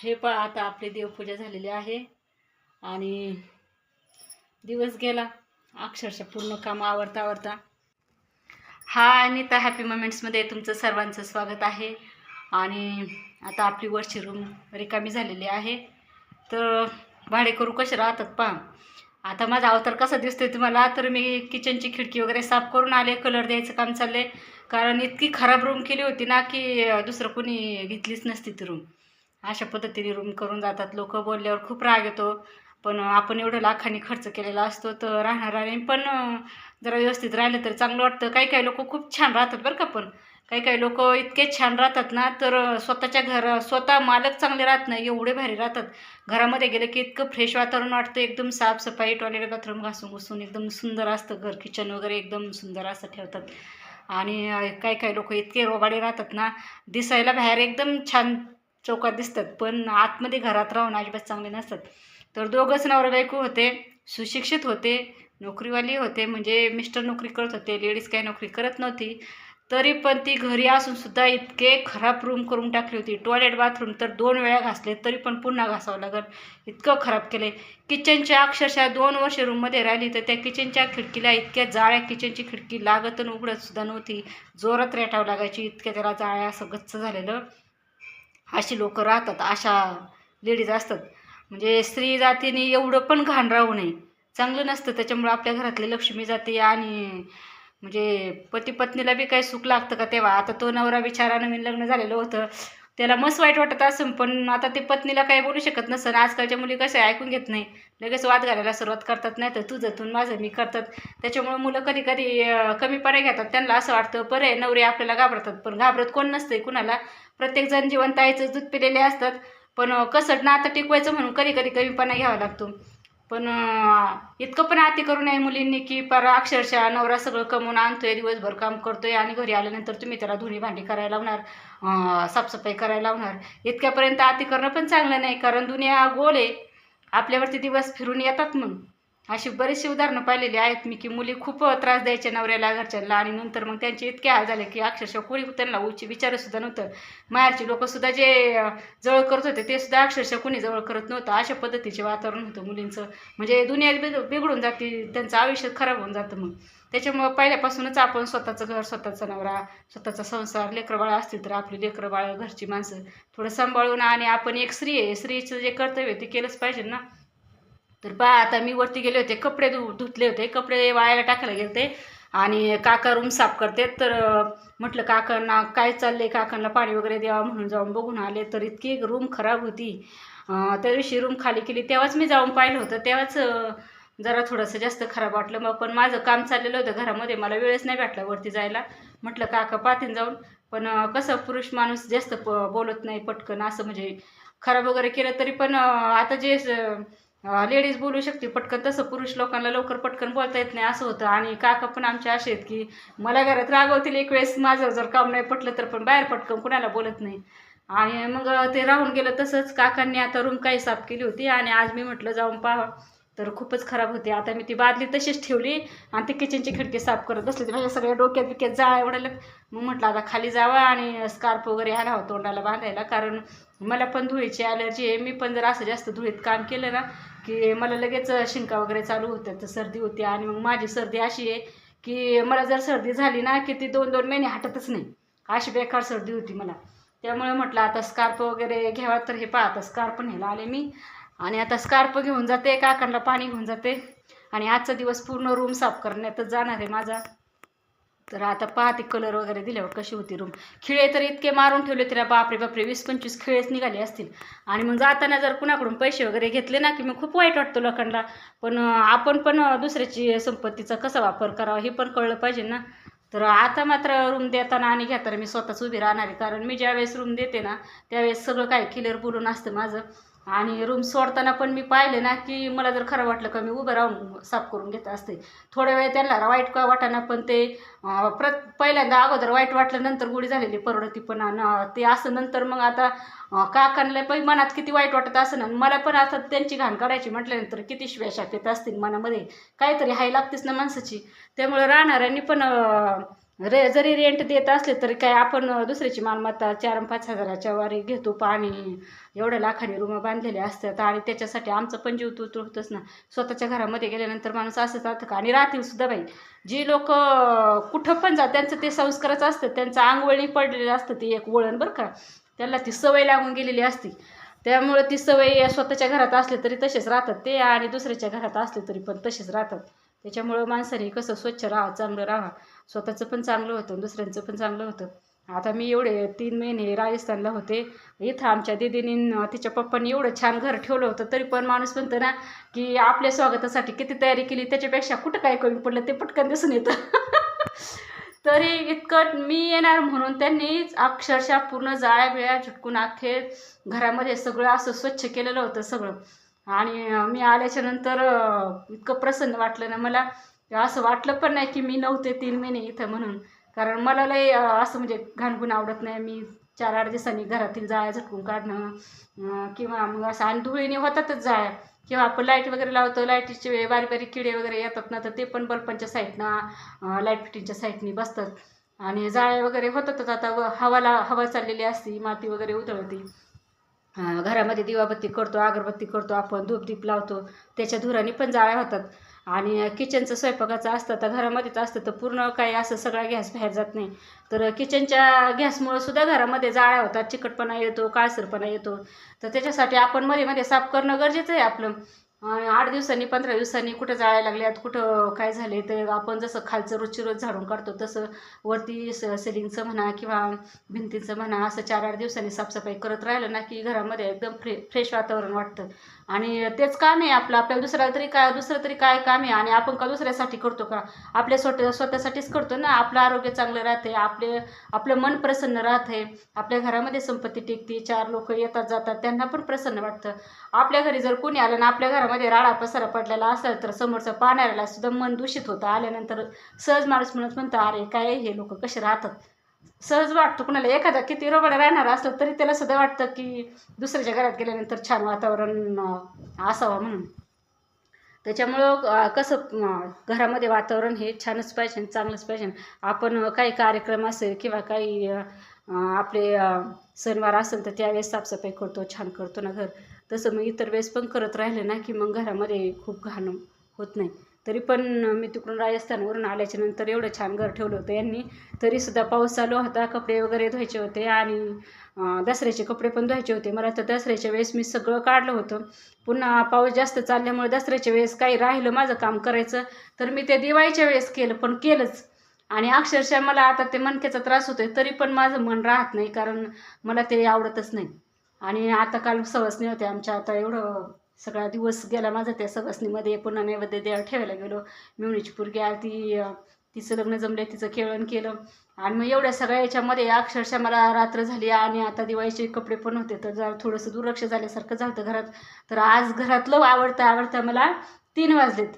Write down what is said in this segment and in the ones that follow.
हे पहा आता आपली देवपूजा झालेली आहे. आणि दिवस गेला. अक्षरशः पूर्ण काम आवरता आवरता. हा अनिता हॅपी मोमेंट्समध्ये तुमचं सर्वांचं स्वागत आहे. आणि आता आपली वरची रूम रिकामी झालेली आहे. तर भाडेकरू कसे राहतात पहा. आता माझा अवतार कसा दिसतोय तुम्हाला? तर मी किचनची खिडकी वगैरे साफ करून आले कलर द्यायचं काम चाललं आहे कारण इतकी खराब रूम केली होती ना की दुसरं कोणी घेतलीच नसती ती रूम अशा पद्धतीने रूम करून जातात. लोक बोलल्यावर खूप राग येतो. पण आपण एवढं लाखांनी खर्च केलेला असतो तर राहणाऱ्याने पण जरा व्यवस्थित राहिलं तर चांगलं वाटतं. काही काही लोक खूप छान राहतात बरं का पण. काही काही लोक इतके छान राहतात ना तर स्वतःच्या घर स्वतः मालक चांगले राहत नाही एवढे भारी राहतात. घरामध्ये गेलं की इतकं फ्रेश वातावरण वाटतं एकदम साफसफाई टॉयलेट बाथरूम घासून घुसून एकदम सुंदर असतं. घर किचन वगैरे एकदम सुंदर असं ठेवतात. आणि काही काही लोक इतके रोबाडे राहतात ना दिसायला बाहेर एकदम छान चौकात दिसतात पण आतमध्ये घरात राहून अजिबात चांगले नसतात. तर दोघंच नवरा बायको होते सुशिक्षित होते नोकरीवाली होते म्हणजे मिस्टर नोकरी करत होते लेडीज काही नोकरी करत नव्हती. तरी पण ती घरी असूनसुद्धा इतके खराब रूम करून टाकली होती. टॉयलेट बाथरूम तर दोन वेळा घासले तरी पण पुन्हा घासावं लागल. इतकं खराब केले. किचनच्या अक्षरशः दोन वर्ष रूममध्ये राहिली तर त्या किचनच्या खिडकीला इतक्या जाळ्या किचनची खिडकी लागत आणि उघडत सुद्धा नव्हती. जोरात रेटावं लागायची इतक्या त्याला जाळ्या असं गच्च झालेलं. अशी लोक राहतात अशा लेडीज असतात. म्हणजे स्त्री जातीने एवढं पण घाण राहू नये. चांगलं नसतं त्याच्यामुळं आपल्या घरातली लक्ष्मी जाते आणि म्हणजे पती पत्नीला बी काही सुख लागतं का तेव्हा? आता तो नवरा बिचारा नवीन लग्न झालेलं होतं. त्याला मस्त वाईट वाटत असं पण आता ते पत्नीला काही बोलू शकत नसतं आजकालच्या मुली कसे ऐकून घेत नाही. लगेच वाद घालायला सुरुवात करतात नाही तर तुझं तू माझं मी करतात. त्याच्यामुळे मुलं कधी कधी कमी कमीपणा घेतात. त्यांना असं वाटतं बरं आहे नवरे आपल्याला घाबरतात पण घाबरत कोण नसतंय कुणाला? प्रत्येकजण जिवंत आईचं दूध पिलेले असतात. पण कसं नातं आता टिकवायचं म्हणून कधी कधी कमीपणा घ्यावा लागतो. पण इतकं पण आती करू नये मुलींनी की पर अक्षरशः नवरा सगळं कमवून आणतोय दिवसभर काम करतोय आणि घरी आल्यानंतर तुम्ही त्याला धुणी भांडी करायला लावणार साफसफाई करायला लावणार. इतक्यापर्यंत आती करणं पण चांगलं नाही कारण दुनिया गोल आहे. आपल्यावरती दिवस फिरून येतात म्हणून. अशी बरीचशी उदाहरणं पाहिलेली आहेत मी की मुली खूप त्रास द्यायच्या नवऱ्याला घरच्यांना. आणि नंतर मग त्यांचे इतके हाल झाले की अक्षरशः कोणी त्यांना उच्च विचारसुद्धा नव्हतं. माहेरचे लोकंसुद्धा जे जवळ करत होते ते सुद्धा अक्षरशः कोणी जवळ करत नव्हतं. अशा पद्धतीचे वातावरण होतं मुलींचं. म्हणजे दुनिया बिग बिघडून जाते त्यांचं आयुष्य खराब होऊन जातं मग. त्याच्यामुळं पहिल्यापासूनच आपण स्वतःचं घर स्वतःचा नवरा स्वतःचा संसार लेकरबाळ असतील तर आपली लेकरं बाळं घरची माणसं थोडं सांभाळून आणि आपण एक स्त्री आहे. स्त्रीचं जे कर्तव्य ते केलंच पाहिजे ना. तर पहा आता मी वरती गेले होते कपडे धु धुतले होते कपडे वाळायला टाकायला गेले होते. आणि काका रूम साफ करते तर म्हटलं काकांना काय चाललंय काकांना पाणी वगैरे द्यावं म्हणून जाऊन बघून आले. तर इतकी रूम खराब होती. त्या दिवशी रूम खाली केली तेव्हाच मी जाऊन पाहिलं होतं. तेव्हाच जरा थोडंसं जास्त खराब वाटलं मग. पण माझं काम चाललेलं होतं घरामध्ये मला वेळच नाही भेटला वरती जायला. म्हटलं काका पाहतीन जाऊन. पण कसं पुरुष माणूस जास्त प बोलत नाही पटकन असं म्हणजे खराब वगैरे केलं तरी पण आता जे लेडीज बोलू शकते पटकन तसं पुरुष लोकांना लवकर पटकन बोलता येत नाही असं होतं. आणि काका पण आमचे असे आहेत की मला घरात रागवतील एक वेळेस माझं जर काम नाही पटलं तर पण बाहेर पटकन कुणाला बोलत नाही. आणि मग ते राहून गेलं तसंच काकांनी आता रूम काही साफ केली होती आणि आज मी म्हटलं जाऊन पाहा. तर खूपच खराब होती. आता मी ती बादली तशीच ठेवली आणि ती किचनची खिडकी साफ करत बसली ती माझ्या म्हणजे सगळ्या डोक्यात बिक्यात जाळ्या एवढ्या मग म्हटलं आता खाली जावा आणि स्कार्फ वगैरे आणावं तोंडाला बांधायला. कारण मला पण धुळीची ॲलर्जी आहे. मी पण जर असं जास्त धुळीत काम केलं ना की मला लगेच शिंका वगैरे चालू होत्या तर सर्दी होती. आणि मग माझी सर्दी अशी आहे की मला जर सर्दी झाली ना की ती दोन दोन महिने हटतच नाही. अशी बेकार सर्दी होती मला. त्यामुळे म्हटलं आता स्कार्प वगैरे घ्यावा तर हे पहा आता स्कार्प न्यायला आले मी. आणि आता स्कार्प घेऊन जाते काकांना पाणी घेऊन जाते. आणि आजचा दिवस पूर्ण रूम साफ करण्यातच जाणार आहे माझा. तर आता पाहते कलर वगैरे दिल्यावर कशी होती रूम खिळे तर इतके मारून ठेवले तिला बापरे बापरे वीस पंचवीस खिळेच निघाले असतील. आणि मग जाताना जर कुणाकडून पैसे वगैरे घेतले ना की मग खूप वाईट वाटतो लोकांना. पण आपण पण दुसऱ्याची संपत्तीचा कसा वापर करावा हे पण कळलं पाहिजे ना. तर आता मात्र रूम देताना आणि घेताना मी स्वतःच उभी राहणार आहे. कारण मी ज्यावेळेस रूम देते ना त्यावेळेस सगळं काय क्लिअर बोलून असतं माझं. आणि रूम सोडताना पण मी पाहिले ना की मला जर खरं वाटलं का मी उभं राहून साफ करून घेत असते. थोड्या वेळ त्यांना वाईट का वाटाना पण ते प्रत पहिल्यांदा अगोदर वाईट वाटलं नंतर गोडी झालेली परवडती पण आणि ते असं नंतर मग आता काकांना पण मनात किती वाईट वाटत असं ना मला पण आता त्यांची घाण काढायची म्हटल्यानंतर किती श्वेशाप येत असतील मनामध्ये. काहीतरी हाय लागतेच ना माणसाची. त्यामुळे राहणाऱ्यांनी पण रे जरी रेंट देत असले तरी काय आपण दुसऱ्याची मालमत्ता चार पाच हजाराच्या वारी घेतो पाणी एवढ्या लाखाने रूम बांधलेले असतात आणि त्याच्यासाठी आमचं पण जीव तू होतच ना. स्वतःच्या घरामध्ये गेल्यानंतर माणूस असंच राहतं का आणि राहतील सुद्धा बाई. जी लोक कुठं पण जा त्यांचं ते संस्कारच असतं त्यांचं आंगवळणी पडलेलं असतं ते एक वळण बरं का. त्यांना ती सवय लागून गेलेली असते. त्यामुळे ती सवय स्वतःच्या घरात असले तरी तसेच राहतात ते आणि दुसऱ्याच्या घरात असले तरी पण तसेच राहतात. त्याच्यामुळं माणसाने कसं स्वच्छ राहा चांगलं राहा स्वतःचं पण चांगलं होतं दुसऱ्यांचं पण चांगलं होतं. आता मी एवढे तीन महिने राजस्थानला होते. इथं आमच्या दिदीनी तिच्या पप्पांनी एवढं छान घर ठेवलं होतं तरी पण माणूस म्हणतो ना की आपल्या स्वागतासाठी किती तयारी केली त्याच्यापेक्षा कुठं काय कमी पडलं ते पटकन दिसून येतं. तरी इतकं मी येणार म्हणून त्यांनी अक्षरशः पूर्ण जाळ्या बिळ्या झुटकून अखेर घरामध्ये सगळं असं स्वच्छ केलेलं होतं सगळं. आणि मी आल्याच्यानंतर इतकं प्रसन्न वाटलं ना मला असं वाटलं पण नाही की मी नव्हते तीन महिने इथं म्हणून. कारण मला लय असं म्हणजे घाणगुण आवडत नाही. मी चार आठ दिवसांनी घरातील जाळ्या झटकून काढणं किंवा मग असं आणि धुळीने होतातच जाळ्या. किंवा आपण लाइट वगैरे लावतो लाईटीचे बारीक बारीक किडे वगैरे येतात ना तर ते पण बल्बांच्या साईडनं लाइट फिटिंगच्या साईडनी बसतात. आणि जाळ्या वगैरे होतातच. आता व हवाला हवा चाललेली असती माती वगैरे उधळती. घरामध्ये दिवाबत्ती करतो अगरबत्ती करतो आपण धूपदीप लावतो. त्याच्या धुराने पण जाळ्या होतात. आणि किचनचं स्वयंपाकाचं असतं तर घरामध्येच असतं तर पूर्ण काही असं सगळा गॅस बाहेर जात नाही. तर किचनच्या गॅसमुळं सुद्धा घरामध्ये जाळ्या होतात चिकटपणा येतो काळसरपणा येतो. तर त्याच्यासाठी आपण मध्ये मध्ये साफ करणं गरजेचं आहे आपलं. आठ दिवसांनी पंधरा दिवसांनी कुठं जाळायला लागल्यात कुठं काय झाले तर आपण जसं खालचं रोजची रोज झाडून काढतो तसं वरती स सेलिंगचं म्हणा किंवा भिंतीचं म्हणा असं चार आठ दिवसांनी साफसफाई करत राहिलं ना की घरामध्ये एकदम फ्रे फ्रेश वातावरण वाटतं. आणि तेच काम आहे आपलं आपल्याला दुसऱ्याला तरी काय दुसरं तरी काय काम आहे आणि आपण का दुसऱ्यासाठी करतो का? आपल्या स्वतः स्वतःसाठीच करतो ना आपलं आरोग्य चांगलं राहते आपले आपलं मन प्रसन्न राहते आपल्या घरामध्ये संपत्ती टिकते चार लोक येतात जातात त्यांना पण प्रसन्न वाटतं. आपल्या घरी जर कोणी आलं ना आपल्या घरामध्ये राडा पसारा पडलेला असेल तर समोरचं पाहणाऱ्याला सुद्धा मन दूषित होतं. आल्यानंतर सहज माणूस म्हणत म्हणतं अरे काय हे लोक कसे राहतात? सहज वाटतं कुणाला एखादा किती रोबडा राहणार असलं तरी त्याला सुद्धा वाटतं की दुसऱ्याच्या घरात गेल्यानंतर छान वातावरण असावं म्हणून. त्याच्यामुळं कसं घरामध्ये वातावरण हे छानच पाहिजे चांगलंच पाहिजे. आपण काही कार्यक्रम असेल किंवा काही आपले सणवार असेल तर त्यावेळेस साफसफाई करतो छान करतो ना घर. तसं मग इतर वेळेस पण करत राहिले ना की मग घरामध्ये खूप घाण होत नाही. तरी पण मी तिकडून राजस्थानवरून आल्याच्यानंतर एवढं छान घर ठेवलं होतं यांनी. तरीसुद्धा पाऊस चालू होता कपडे वगैरे धुवायचे होते आणि दसऱ्याचे कपडे पण धुवायचे होते. मला तर दसऱ्याच्या वेळेस मी सगळं काढलं होतं. पुन्हा पाऊस जास्त चालल्यामुळे दसऱ्याच्या वेळेस काही राहिलं माझं काम करायचं तर मी ते दिवाळीच्या वेळेस केलं पण केलंच. आणि अक्षरशः मला आता ते मणक्याचा त्रास होतोय तरी पण माझं मन राहत नाही कारण मला ते आवडतच नाही. आणि आता काल सवसणी होते आमच्या. आता एवढं सगळा दिवस गेला माझा त्या सवसणीमध्ये पुन्हा नैवेद्य द्या ठेवायला गेलो. मिवणीची पोरगी आली ती तिचं लग्न जमलं तिचं खेळण केलं. आणि मग एवढ्या सगळ्या याच्यामध्ये अक्षरशः मला रात्र झाली आणि आता दिवाळीचे कपडे पण होते. तर जरा थोडंसं दुर्लक्ष झाल्यासारखं झालं होतं घरात. तर आज घरातलं आवडतं आवडतं मला तीन वाजलेत.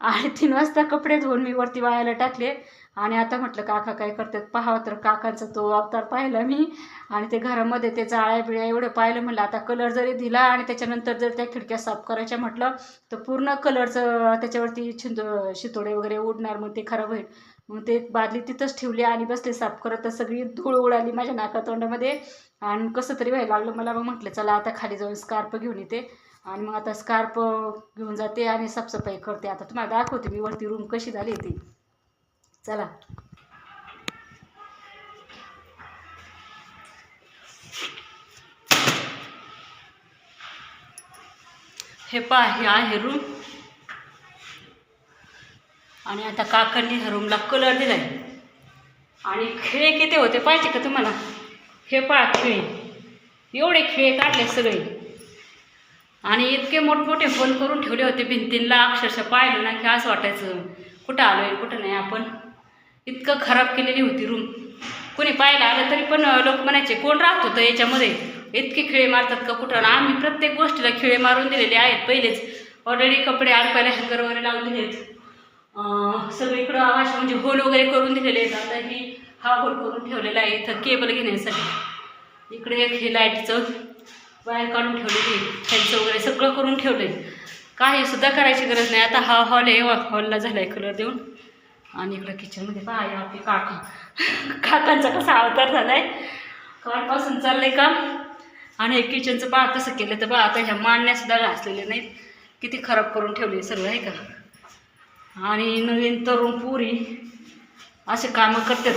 आणि तीन वाजता कपडे धुवून मी वरती वाळायला टाकले. आणि आता म्हटलं काका काय करतात? पाहावं तर काकांचा तो अवतार पाहिला मी. आणि ते घरामध्ये ते जाळ्या बिळ्या एवढं पाहिलं म्हटलं आता कलर जरी दिला आणि त्याच्यानंतर जर त्या खिडक्या साफ करायच्या म्हटलं तर पूर्ण कलरचं त्याच्यावरती छिंद शितोडे वगैरे उडणार मग ते खराब होईल. मग ते बादली तिथंच ठेवली आणि बसले साफ करत. तर सगळी धूळ उडाली माझ्या नाकातोंडामध्ये. आणि कसं तरी व्हायला लागलं मला. मग म्हटलं चला आता खाली जाऊन स्कार्प घेऊन येते. आणि मग आता स्कार्प घेऊन जाते आणि साफसफाई करते. आता तुम्हाला दाखवते मी वरती रूम कशी झाली ती चला. हे पा हे आहे रूम आणि आता काकांनी ह्या रूमला कलर दिलाय. आणि खिळे किती होते पाहिजे का तुम्हाला? हे पा खिळे. एवढे खिळे काढले सगळे. आणि इतके मोठमोठे फोन करून ठेवले होते भिंतींना अक्षरशः पाहिलं ना की असं वाटायचं. कुठं आलो आहे कुठं नाही आपण? इतकं खराब केलेली होती रूम कोणी पाहायला आलं तरी पण लोक म्हणायचे कोण राहत होतं याच्यामध्ये? इतके खिळे मारतात का कुठं? आम्ही प्रत्येक गोष्टीला खिळे मारून दिलेले आहेत पहिलेच. ऑलरेडी कपडे अडकायला हँगर वगैरे लावून दिलेत. आहेत सगळीकडं आवाज म्हणजे होल वगैरे करून दिलेले आहेत. आता ही हा होल करून ठेवलेला आहे. इथं केबल घेण्यासाठी. इकडे एक हे लाईटचं वायर काढून ठेवलेली फॅनचं वगैरे सगळं करून ठेवलं आहे काही सुद्धा करायची गरज नाही. आता हा हॉल आहे. हॉलला झाला आहे कलर देऊन. आणि इकडं किचनमध्ये पहा हे आपले काका. काकांचा कसा अवतार झालाय. कालपासून चाललंय का आणि हे किचनचं पहा कसं केलं तर बा आता ह्या मांडण्यासुद्धा घासलेल्या नाहीत. किती खराब करून ठेवले सगळं आहे का? आणि नवीन तरुण पुरी असे कामं करतात.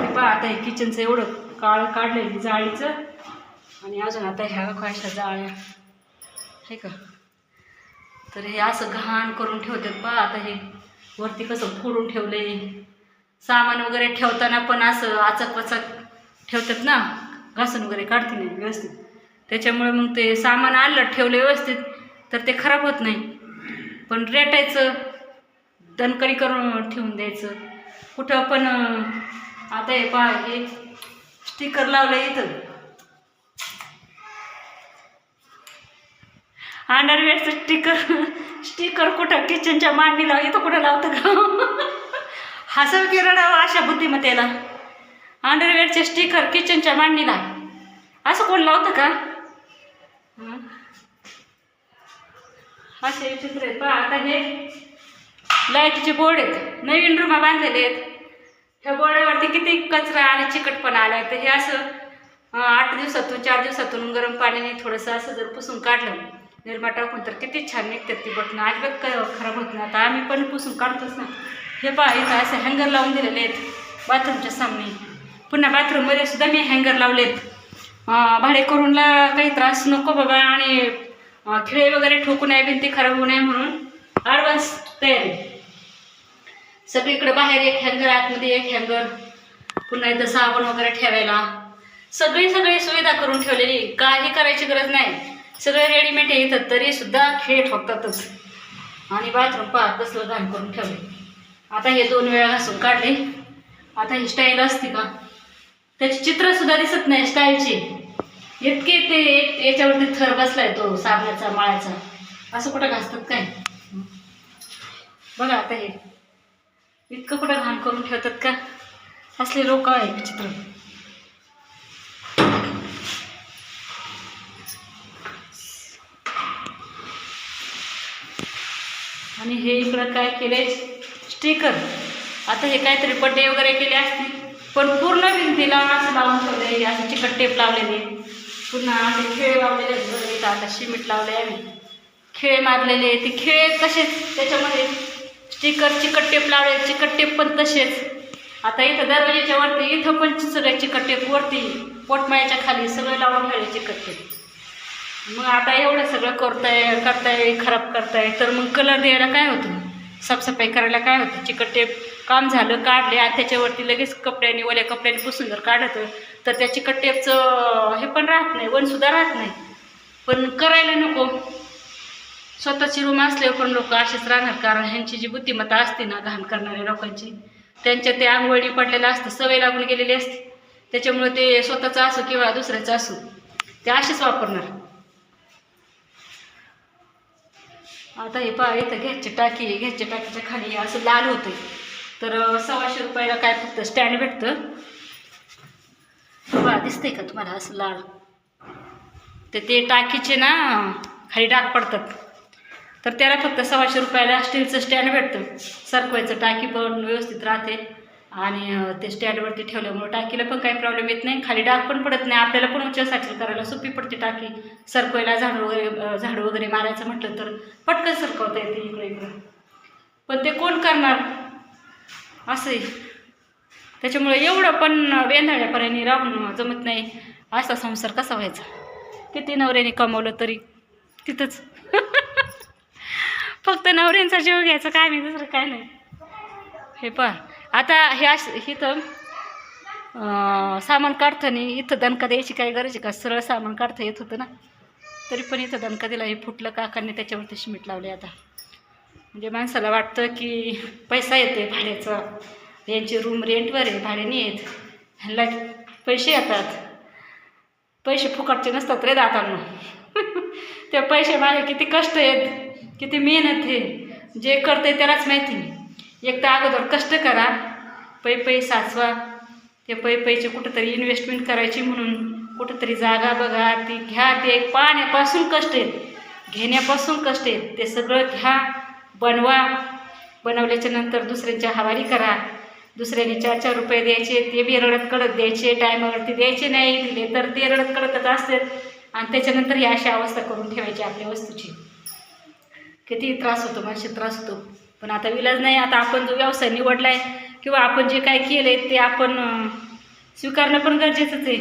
ते पहा आता हे किचनचं एवढं काळ काढलेलं जाळीचं. आणि अजून आता ह्या कशा जाळ्या. आहे का? तर हे असं घाण करून ठेवतात पहा आता हे वरती कसं फोडून ठेवले. सामान वगैरे ठेवताना पण असं आचक वचक ठेवतात ना घासून वगैरे काढते नाही व्यवस्थित. त्याच्यामुळे मग ते सामान आणलं ठेवलं व्यवस्थित तर ते खराब होत नाही. पण रेटायचं दणकरी करून ठेवून द्यायचं. कुठं पण आता हे पहा हे स्टिकर लावलं इथं. अंडरवेअरचं स्टिकर स्टिकर कुठं? किचनच्या मांडणीला इथं कुठं लावतं का? हसव की रडावं अशा बुद्धिमत्तेला. अंडरवेअरचे स्टिकर किचनच्या मांडणीला असं कोण लावतं का? असे चित्र आहेत. पहा आता हे लाईटचे बोर्ड आहेत. नवीन रुमा बांधलेले आहेत. ह्या बोर्डावरती किती कचरा आणि चिकटपणा आला आहे तर हे असं आठ दिवसातून चार दिवसातून गरम पाण्याने थोडंसं असं जर पुसून काढलं निर्मा टाकून तर किती छान निघतात ती बटणं. अजिबात काय खराब होत नाही. आता आम्ही पण पुसून काढतोच ना. हे पहा इथं असे हँगर लावून दिलेले आहेत बाथरूमच्या सामने. पुन्हा बाथरूममध्ये सुद्धा मी हँगर लावलेत. भाडेकरूनला काही त्रास नको बाबा आणि खिळे वगैरे ठोकू नये भिंती खराब होऊ नये म्हणून ॲडव्हान्स तयारी. सगळीकडे बाहेर एक हँगर आतमध्ये एक हँगर पुन्हा इथं साबण वगैरे ठेवायला. सगळी सगळी सुविधा करून ठेवलेली. काही करायची गरज नाही. सगळे रेडीमेड येतात तरीसुद्धा खेळ ठोकतातच. आणि बाथरूम पाहत कसलं घाण करून ठेवले आता हे दोन वेळा घासून काढले. आता ही स्टाईल असते का? त्याची चित्रसुद्धा दिसत नाही स्टाईलची इतके ते एक याच्यावरती थर बसलाय तो साबणाचा माळ्याचा असं कुठं घासतात काय? बघा आता हे. इतकं कुठं घाण करून ठेवतात का? असले लोक आहे चित्र. हे इकडं काय केले स्टिकर आता हे काहीतरी पट्टे वगैरे केले असतील. पण पूर्ण भिंतीला असं लावून ठेवले असं चिकट टेप लावलेले. पुन्हा ते खेळ लावलेले आहेत इथं आता शिमिट लावले आम्ही. खेळ मारलेले ते खेळ तसेच त्याच्यामध्ये. स्टिकर चिकट टेप लावले चिकट टेप पण तसेच. आता इथं दरवाजाच्या वरती इथं पण सगळे चिकट टेप वरती. पोटमाळ्याच्या खाली सगळे लावून ठेवले चिकट टेप मग आता एवढं सगळं करताय करताय खराब करताय तर मग कलर द्यायला काय होतं? साफसफाई करायला काय होतं? चिकट टेप काम झालं काढले आणि त्याच्यावरती लगेच कपड्याने ओल्या कपड्याने पुसून जर काढतं तर त्या चिकट टेपचं हे पण राहत नाही वनसुद्धा राहत नाही. पण करायला नको. स्वतःची रूम असल्यावर पण लोक असेच राहणार कारण ह्यांची जी बुद्धिमत्ता असते ना घाण करणाऱ्या लोकांची त्यांच्या ते आंघोळी पडलेलं असतं सवय लागून गेलेली असते. त्याच्यामुळे ते स्वतःचं असो किंवा दुसऱ्याचं असो ते असेच वापरणार. आता हे पहा इथं घ्यायची टाकी आहे टाकीच्या खाली असं लाल होतं तर सव्वाशे रुपयाला काय फक्त स्टँड भेटतं? बा दिसतंय का तुम्हाला असं लाल? तर ते टाकीचे ना खाली डाग पडतात. तर त्याला फक्त सव्वाशे रुपयाला स्टीलचं स्टँड भेटतं. सरकवायचं टाकी पण व्यवस्थित राहते. आणि ते स्टँडवरती ठेवल्यामुळे टाकीला पण काही प्रॉब्लेम येत नाही. खाली डाग पण पडत नाही. आपल्याला पण उचलसाचल करायला सोपी पडते टाकी. सरकवायला झाडू वगैरे अं, झाडू वगैरे मारायचं म्हटलं तर पटकन सरकवता येते इकडे इकडं. पण ते कोण करणार? असंही त्याच्यामुळे एवढं पण वेंधाळ्यापर्यंत राहून जमत नाही. असा संसार कसा व्हायचा? किती नवऱ्याने कमवलं तरी तिथंच. फक्त नवऱ्यांचा जीव घ्यायचा काय नाही दुसरं काय नाही. हे पहा. आता हे इथं सामान काढताना इथं दणका द्यायची काय गरज आहे का? सरळ सामान काढता येत होतं ना. तरी पण इथं दणका दिला हे फुटलं काकांनी त्याच्यावरती शिमिट लावले आता. म्हणजे माणसाला वाटतं की पैसा येते भाड्याचा. यांची रूम रेंटवर आहे भाड्याने येत ह्यांना पैसे येतात. पैसे फुकटचे नसतात रे दातांना त्या पैसे मागे किती कष्ट आहेत किती मेहनत आहे. जे करते त्यालाच माहिती एक तर अगोदर कष्ट करा. पै पै साचवा. ते पै पैचे कुठंतरी इन्व्हेस्टमेंट करायची म्हणून कुठंतरी जागा बघा. ती घ्या. ते पाण्यापासून कष्ट आहेत. घेण्यापासून कष्ट आहेत. ते सगळं घ्या. बनवा. बनवल्याच्या नंतर दुसऱ्यांच्या हवाली करा. दुसऱ्याने चार चार रुपये द्यायचे. ते बी रडत कडत द्यायचे. टायमावरती द्यायचे नाही. दिले तर ते रडत कडतच असतात. आणि त्याच्यानंतर ही अशी अवस्था करून ठेवायची आपल्या वस्तूची. किती त्रास होतो मानसिक त्रास होतो. पण आता विलाज नाही आता आपण जो व्यवसाय निवडला आहे किंवा आपण जे काय केलं आहे ते आपण स्वीकारणं पण गरजेचंच आहे.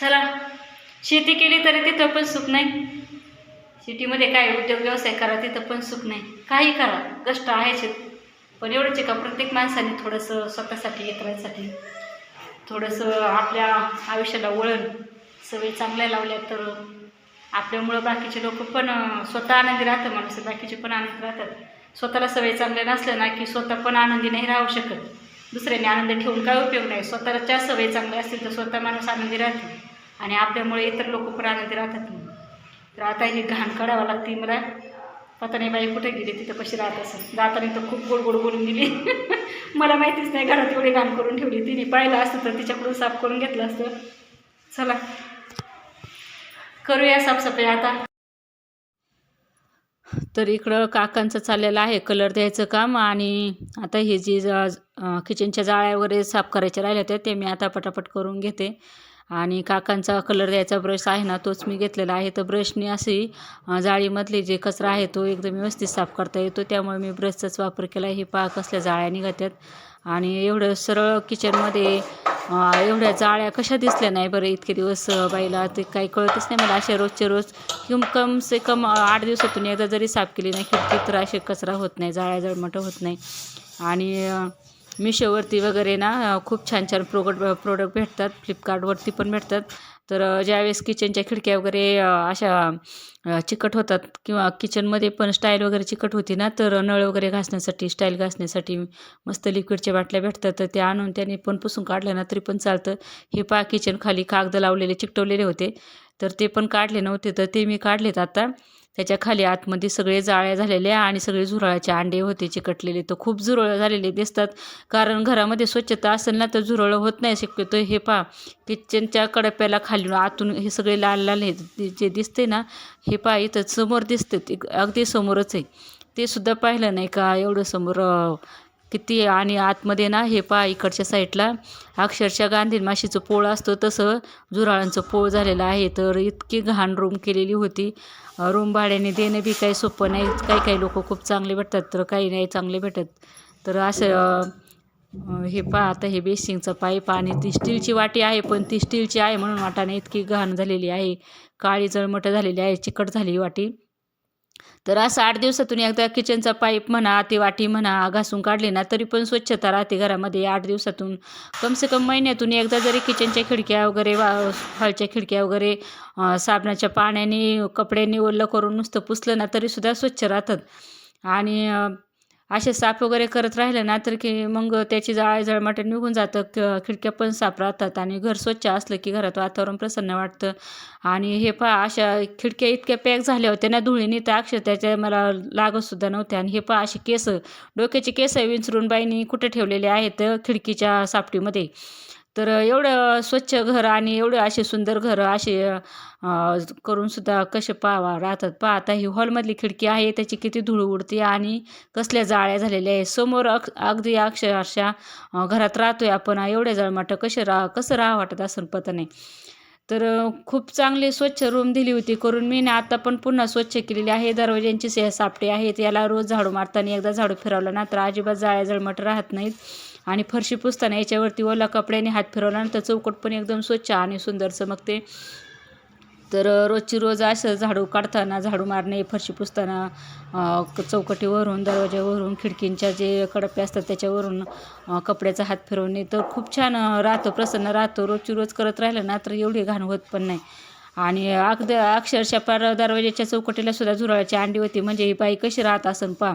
चला शेती केली तरी तिथं पण सुख नाही. सिटीमध्ये काय उद्योग व्यवसाय करा तिथं पण सुख नाही. काही करा कष्ट आहेच. शेत पण एवढंच आहे का प्रत्येक माणसाने थोडंसं स्वतःसाठी इतरांसाठी थोडंसं आपल्या आयुष्याला वळण सवयी चांगल्या लावल्या तर आपल्यामुळं बाकीचे लोक पण स्वतः आनंदी राहतं माणसं बाकीचे पण आनंदी राहतात. स्वतःला सवय चांगल्या नसल्या ना की स्वतः पण आनंदी नाही राहू शकत. दुसऱ्याने आनंद ठेवून काय उपयोग नाही. स्वतःच्या सवयी चांगल्या असतील तर स्वतः माणूस आनंदी राहते. आणि आपल्यामुळे इतर लोक पण आनंदी राहतात. तर आता ही घाण काढावं लागते मला. पता नाही बाई कुठे गेली? तिथं कशी राहत असेल? जाताना तर खूप गोड गोड बोलून गेली. मला माहितीच नाही घरात एवढी घाण करून ठेवली. तिने पाहिलं असतं तर तिच्याकडून साफ करून घेतलं असतं. चला. करूया साफसफाई आता. तर इकडं काकांचं चाललेलं आहे कलर द्यायचं काम आणि आता हे जी किचनच्या जाळ्या वगैरे साफ करायच्या राहिल्या होत्या ते मी आता पटापट करून घेते. आणि काकांचा कलर द्यायचा ब्रश आहे ना तोच मी घेतलेला आहे. तर ब्रशने अशी जाळीमधले जाळीमधली जे कचरा आहे तो एकदम व्यवस्थित साफ करता येतो. त्यामुळे मी ब्रशचाच वापर केला हे पहा कसल्या जाळ्या निघतात आणि एवढं सरळ किचनमध्ये एवढ्या जाळ्या कशा दिसल्या नाही बरं इतके दिवस बाईला ते काही कळतच नाही मला. अशा रोजचे रोज किंवा कम से कम आठ दिवसातून एकदा जरी साफ केली नाही खिडकी तर असे कचरा होत नाही जाळ्या जळमटं होत नाही. आणि मिशोवरती वगैरे ना खूप छान छान प्रोडक्ट प्रोडक्ट भेटतात फ्लिपकार्टवरती पण भेटतात. तर ज्यावेळेस किचनच्या खिडक्या वगैरे अशा चिकट होतात किंवा किचनमध्ये पण स्टाईल वगैरे चिकट होती ना तर नळ वगैरे घासण्यासाठी स्टाईल घासण्यासाठी मस्त लिक्विडच्या बाटल्या भेटतात. तर त्या आणून त्याने पण पुसून काढलं ना तरी पण चालतं. हे पा किचन खाली कागद लावलेले चिकटवलेले होते. तर ते पण काढले नव्हते तर ते मी काढलेत आता. त्याच्याखाली आतमध्ये सगळे जाळ्या झालेल्या आणि सगळे झुरळाचे अंडे होते चिकटलेले. तर खूप झुरळ झालेले दिसतात. कारण घरामध्ये स्वच्छता असेल ना तर झुरळ होत नाही शक्यतो. हे पहा किचनच्या कडप्याला खाली आतून हे सगळे लाल लाल हे जे- जे दिसते ना हे पहा इथं समोर दिसते. अगदी समोरच आहे. ते सुद्धा पाहिलं नाही का? एवढं समोर किती आणि आतमध्ये ना हे पा इकडच्या साईडला. अक्षरशः गांधी माशीचं पोळ असतं तसं झुराळांचं पोळ झालेलं आहे. तर इतकी घाण रूम केलेली होती. रूम भाड्याने देणं बी काही सोपं नाही. काही काही लोक खूप चांगले भेटतात तर काही नाही चांगले भेटत. तर असं हे पा आता हे बेसिंगचं पाईप आणि ती स्टीलची वाटी आहे पण ती स्टीलची आहे म्हणून वाटाने इतकी घाण झालेली आहे. काळी जळमट झालेली आहे चिकट झाली ही वाटी. तर असं आठ दिवसातून एकदा किचनचा पाईप म्हणा ती वाटी म्हणा घासून काढली ना तरी पण स्वच्छता राहते घरामध्ये. आठ दिवसातून. कमसे कम महिन्यातून एकदा जरी किचनच्या खिडक्या वगैरे वा हॉलच्या खिडक्या वगैरे साबणाच्या पाण्याने कपड्यांनी ओलं करून नुसतं पुसलं ना तरीसुद्धा स्वच्छ राहतात. आणि असे साफ वगैरे करत राहिलं ना तर की मग त्याची जाळ जळमाट निघून जातं. क खिडक्या पण साफ राहतात आणि घर स्वच्छ असलं की घरात वातावरण प्रसन्न वाटतं. आणि हे पहा अशा खिडक्या इतक्या पॅक झाल्या होत्या ना धुळीने तर अक्षर त्याच्या मला लागतसुद्धा नव्हत्या. आणि हे पहा अशी केस डोक्याचे केस विंचरून बाईनी कुठे ठेवलेले आहेत खिडकीच्या सापटीमध्ये. तर एवढं स्वच्छ घर आणि एवढं असे सुंदर घर असे करूनसुद्धा करून सुद्धा कसे पाहावा राहतात. पहा आता ही हॉलमधली खिडकी आहे त्याची किती धूळ उडते आणि कसल्या जाळ्या झालेल्या आहे समोर अक अगदी अक्षरशः घरात राहतोय आपण. एवढ्या जळमाटं कसे राहा कसं राहा वाटत असं पत नाही तर खूप चांगली स्वच्छ रूम दिली होती करून. मी ना आता पण पुन्हा स्वच्छ केलेली आहे. दरवाज्यांची से सापटे आहेत. याला रोज झाडू मारताना एकदा झाडू फिरवलं ना तर अजिबात जाळ्या जळमट राहत नाहीत. आणि फरशी पुसताना याच्यावरती ओला कपड्याने हात फिरवला चौकट पण एकदम स्वच्छ आणि सुंदर चमकते. तर रोजची रोज असं झाडू काढताना झाडू मारणे फरशी पुसताना चौकटीवरून दरवाज्यावरून खिडकींच्या जे कडप्पे असतात त्याच्यावरून कपड्याचा हात फिरवणे. तर खूप छान राहतो प्रसन्न राहतो. रोजची रोज करत राहिलं ना तर एवढी घाण होत पण नाही. आणि अगद अक्षरशः पार दरवाज्याच्या चौकटीला सुद्धा झुरळाची अंडी होती. म्हणजे ही बाई कशी राहत असन पा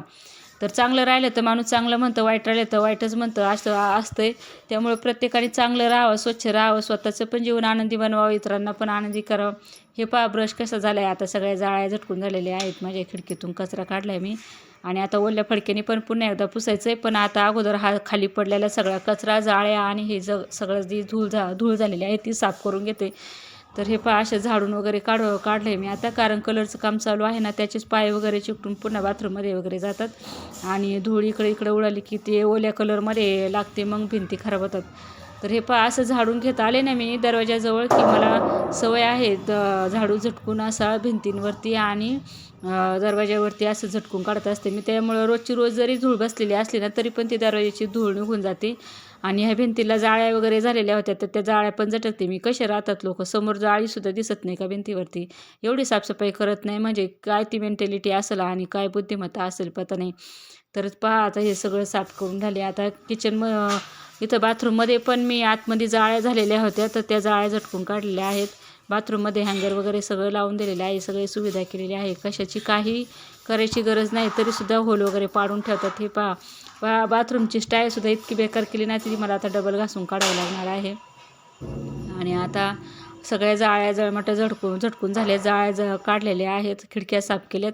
तर चांगलं राहिलं तर माणूस चांगलं म्हणतं वाईट राहिलं तर वाईटच म्हणतं असं असतंय. त्यामुळे प्रत्येकाने चांगलं राहावं स्वच्छ राहावं स्वतःचं पण जीवन आनंदी बनवावं इतरांना पण आनंदी करावं. हे पहा ब्रश कसा झाला आहे आता सगळ्या जाळ्या झटकून झालेल्या आहेत माझ्या खिडकीतून कचरा काढला आहे मी. आणि आता ओल्या फडक्याने पण पुन्हा एकदा पुसायचं आहे पण आता अगोदर हा खाली पडलेला सगळा कचरा जाळ्या आणि हे ज सगळं जी धूळ झा धूळ झालेली आहे ती साफ करून घेते तर हे पहा असं झाडून वगैरे काढ काढलं आहे मी आता. कारण कलरचं काम चालू आहे ना त्याचेच पाय वगैरे चिकटून पुन्हा बाथरूममध्ये वगैरे जातात. आणि धूळ इकडे इकडे उडाली की ते ओल्या कलरमध्ये लागते मग भिंती खराब होतात. तर हे पहा असं झाडून घेत आले ना मी दरवाजाजवळ की मला सवय आहे द- झाडू झटकून असा भिंतींवरती आणि दरवाजावरती असं झटकून काढत असते मी. त्यामुळं रोजची रोज जरी धूळ बसलेली असली ना तरी पण ती दरवाजाची धूळ निघून जाते. आणि ह्या भिंतीला जाळ्या वगैरे झालेल्या होत्या तर त्या जाळ्या पण झटकते. मी कसे राहतात लोक? समोर जाळीसुद्धा दिसत नाही का भिंतीवरती? एवढी साफसफाई करत नाही म्हणजे काय ती मेंटॅलिटी असेल आणि काय बुद्धिमत्ता असेल पता नाही. तर पहा आता हे सगळं साफ करून झाले. आता किचन म इथं बाथरूममध्ये पण मी आतमध्ये जाळ्या झालेल्या होत्या तर त्या जाळ्या झटकून काढलेल्या आहेत. बाथरूममध्ये हँगर वगैरे सगळं लावून दिलेलं आहे सगळे सुविधा केलेली आहे. कशाची काही करायची गरज नाही तरीसुद्धा होल वगैरे पाडून ठेवतात. हे पहा बा बाथरूमची स्टाईलसुद्धा इतकी बेकार केली नाही तरी मला आता डबल घासून काढावं लागणार आहे. आणि आता सगळ्या जाळ्या जळमट्या झटकून झटकून झाल्या जाळ्या ज काढलेल्या आहेत खिडक्या साफ केल्यात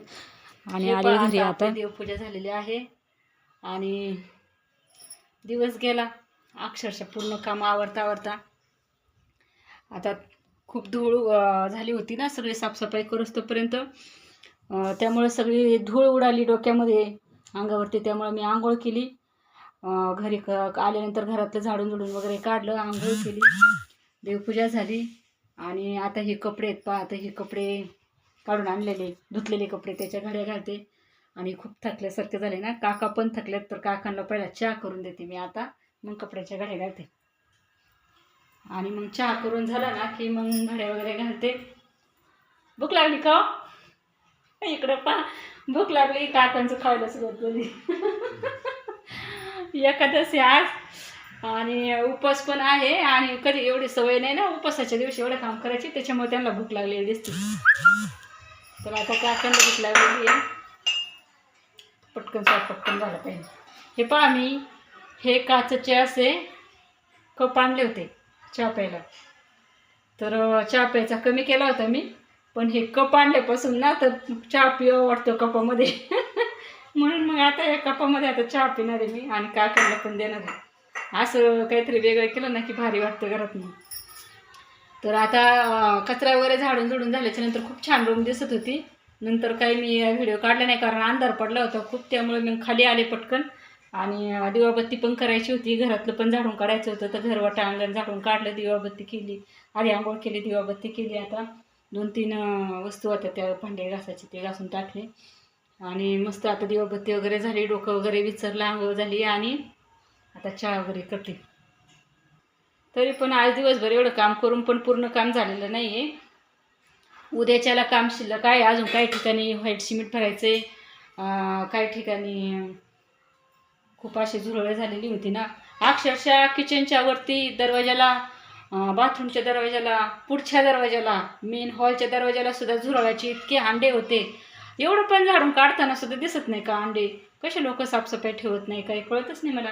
आणि आले घरी आता देवपूजा झालेली आहे. आणि दिवस गेला. अक्षरशः पूर्ण काम आवरता आवरता. आता खूप धूळ झाली होती ना सगळी साफसफाई करूस तोपर्यंत. त्यामुळे सगळी धूळ उडाली डोक्यामध्ये. अंगावरती त्यामुळं मी आंघोळ केली. घरी क आल्यानंतर घरातलं झाडून झुडून वगैरे काढलं आंघोळ केली. देवपूजा झाली. आणि आता हे कपडे आहेत पहा आता हे कपडे काढून आणलेले धुतलेले कपडे त्याच्या घड्या घालते. आणि खूप थकल्यासारखे झाले ना. काका पण थकल्यात तर काकांना पहिला चहा करून देते मी आता. मग कपड्याच्या घड्या घालते. आणि मग चहा करून झाला ना की मग घड्या वगैरे घालते. भूक लागली का हो? इकडं पा. भूक लागली काकांचं खायला सुरुवात झाली. एकादशी आज. आणि उपास पण आहे. आणि कधी एवढी सवय नाही ना उपासाच्या दिवशी एवढं काम करायची त्याच्यामुळे त्यांना भूक लागलेली दिसते. तर आता काकांना भूक लागलेली आहे. पटकन स्वयंपाक पटकन झाला पाहिजे. हे पहा मी हे काचचे असे कप आणले होते चहा प्यायला तर चहा प्यायचा कमी केला होता मी. पण हे कप आणल्यापासून ना तर चहा पिव वाटतो कपामध्ये. म्हणून मग आता या कपामध्ये आता चहा पिणार आहे मी आणि काकांना पण देणार आहे. असं काहीतरी वेगळं केलं ना की भारी वाटतं घरात मग तर आता कचरा वगैरे झाडून झुडून झाल्याच्यानंतर खूप छान रूम दिसत होती. नंतर काही मी व्हिडिओ काढला नाही कारण अंधार पडला होता खूप त्यामुळे मी खाली आले पटकन. आणि दिवाबत्ती पण करायची होती. घरातलं पण झाडून काढायचं होतं. तर घरवाटा अंगण झाडून काढलं दिवाबत्ती केली. आधी आंघोळ केली दिवाबत्ती केली आता. दोन तीन वस्तू होत्या त्या भांडे घासायचे ते घासून टाकले. आणि मस्त आता दिवाबत्ती वगैरे झाली डोकं वगैरे विचारलं आंघोळ झाली आणि आता चहा वगैरे करते. तरी पण आज दिवसभर एवढं काम करून पण पूर्ण काम झालेलं नाही आहे उद्याच्याला काम शिल्लक आहे अजून काही ठिकाणी व्हाईट सिमेंट भरायचं आहे काही ठिकाणी खूप अशी झुरळ झालेली होती ना. अक्षरशः किचनच्या वरती दरवाजाला बाथरूमच्या दरवाजाला पुढच्या दरवाजाला मेन हॉलच्या दरवाजाला सुद्धा झुरळाचे इतके अंडे होते. एवढं पण झाडून काढताना सुद्धा दिसत नाही का अंडे? कसे लोक साफसफाई ठेवत नाही काही कळतच नाही मला.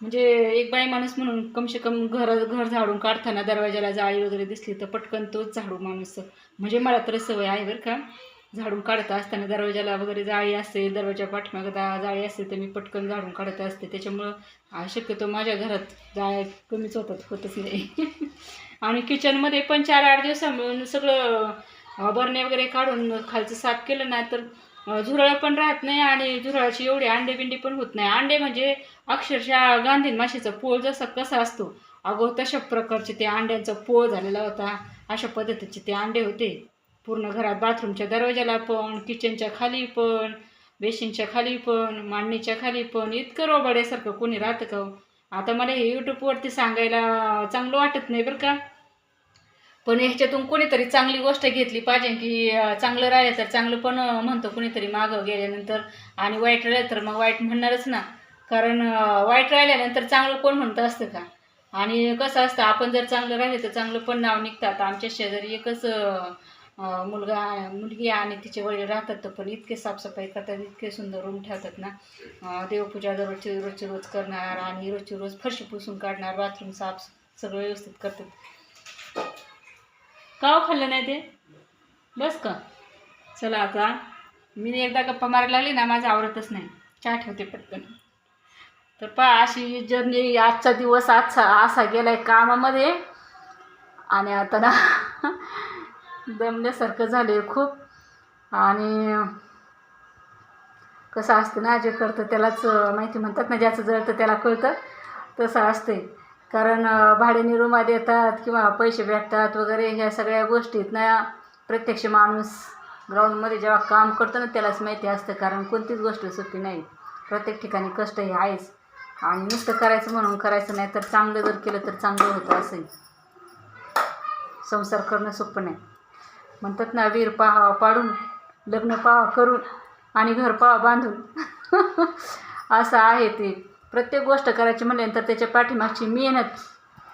म्हणजे एक बाई माणूस म्हणून कमसे कम घर घर झाडून काढताना दरवाजाला जाळी वगैरे दिसली तर पटकन तोच झाडू माणूस. म्हणजे मला तर सवय आहे बरं का. झाडून काढत असताना दरवाजाला वगैरे जाळी असते दरवाजा पाठीमागं दा जाळी असते तर मी पटकन झाडून काढत असते. त्याच्यामुळं शक्यतो माझ्या घरात जाळ्या कमीच होतात होतच नाही. आणि किचनमध्ये पण चार आठ दिवसामुळे सगळं बरणे वगैरे काढून खालचं साफ केलं ना तर झुरळं पण राहत नाही आणि झुरळाची एवढी अंडे बिंडी पण होत नाही. अंडे म्हणजे अक्षरशः गांधीन माशीचा पोळ जसा कसा असतो अगो तशा प्रकारचे ते अंड्यांचा पोळ झालेला होता. अशा पद्धतीचे ते अंडे होते. पूर्ण घरात बाथरूमच्या दरवाजाला पण किचनच्या खाली पण बेसिनच्या खाली पण मांडणीच्या खाली पण इतकं रोबाड्यासारखं कोणी राहतं का हो? आता मला हे यूट्यूबवरती सांगायला चांगलं वाटत नाही बरं का. पण ह्याच्यातून कोणीतरी चांगली गोष्ट घेतली पाहिजे की चांगलं राहिलं तर चांगलं पण म्हणतो कुणीतरी कोणीतरी मागं गेल्यानंतर. आणि वाईट राहिलं तर मग वाईट म्हणणारच ना. कारण वाईट राहिल्यानंतर चांगलं कोण म्हणतं असतं का? आणि कसं असतं आपण जर चांगलं राहिलं तर चांगलं पण नाव निघतात. आमच्या शेजारी एकच मुलगा मुलगी आणि तिचे वडील राहतात तर पण इतके साफसफाई करतात इतके सुंदर रूम ठेवतात ना. देवपूजा दररोजची रोजची रोज करणार आणि रोजची रोज फरशी पुसून काढणार बाथरूम साफ सगळं व्यवस्थित करतात. का हो खाल्लं नाही ते? बस का? चला आता मी एकदा गप्पा मारायला लागली ना माझं आवडतच नाही. चहा ठेवते पटकन. तर पहा अशी जर्नी आजचा दिवस आजचा असा गेलाय कामामध्ये. आणि आता ना दमल्यासारखं झाले खूप. आणि कसं असतं ना जे करतं त्यालाच माहिती म्हणतात ना ज्याचं जळतं त्याला कळतं तसं असते कारण भाड्याने रुमा देतात किंवा पैसे भेटतात वगैरे ह्या सगळ्या गोष्टीत ना प्रत्यक्ष माणूस ग्राउंडमध्ये जेव्हा काम करतो ना त्यालाच माहिती असतं. कारण कोणतीच गोष्ट सोपी नाही. प्रत्येक ठिकाणी कष्ट हे आहेच. आणि नुसतं करायचं म्हणून करायचं नाही तर चांगलं जर केलं तर चांगलं होतं असंही संसार करणं सोपं नाही. म्हणतात ना वीर पाहा पाडून लग्न पाहा करून आणि घर पाहा बांधून. असं आहे ते. प्रत्येक गोष्ट करायची म्हटल्यानंतर त्याच्या पाठीमागची मेहनत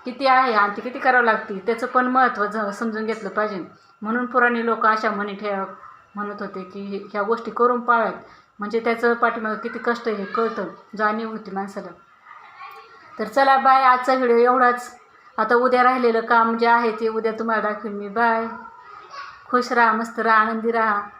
किती आहे आणि ती किती करावं लागते त्याचं पण महत्त्व ज समजून घेतलं पाहिजे. म्हणून पुराणी लोक अशा म्हणी ठेव म्हणत होते की ह्या गोष्टी करून पाळ्यात म्हणजे त्याचं पाठीमागं किती कष्ट हे कळतं जाणीव होती माणसाला. तर चला बाय आजचा व्हिडिओ एवढाच. आता उद्या राहिलेलं काम जे आहे ते उद्या तुम्हाला दाखवेन मी. बाय. खुश राहा मस्त राहा आनंदी राहा.